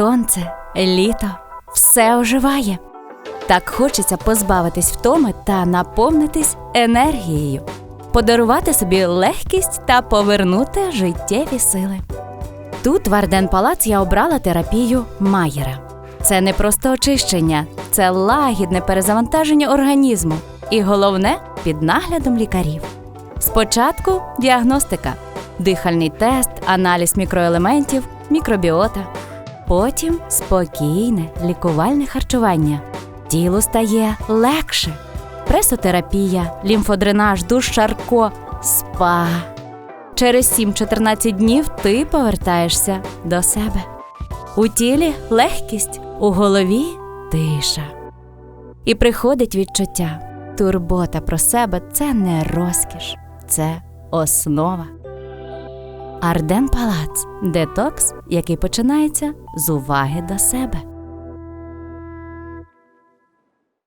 сонце, літо, все оживає. Так хочеться позбавитись втоми та наповнитись енергією, подарувати собі легкість та повернути життєві сили. Тут в Арден Палац я обрала терапію Майєра. Це не просто очищення, це лагідне перезавантаження організму і головне під наглядом лікарів. Спочатку діагностика, дихальний тест, аналіз мікроелементів, мікробіота. Потім спокійне лікувальне харчування. Тілу стає легше. Пресотерапія, лімфодренаж, душ Шарко, спа. Через 7-14 днів ти повертаєшся до себе. У тілі легкість, у голові тиша. І приходить відчуття. Турбота про себе це не розкіш, це основа. Арден Палац детокс, який починається з уваги до себе.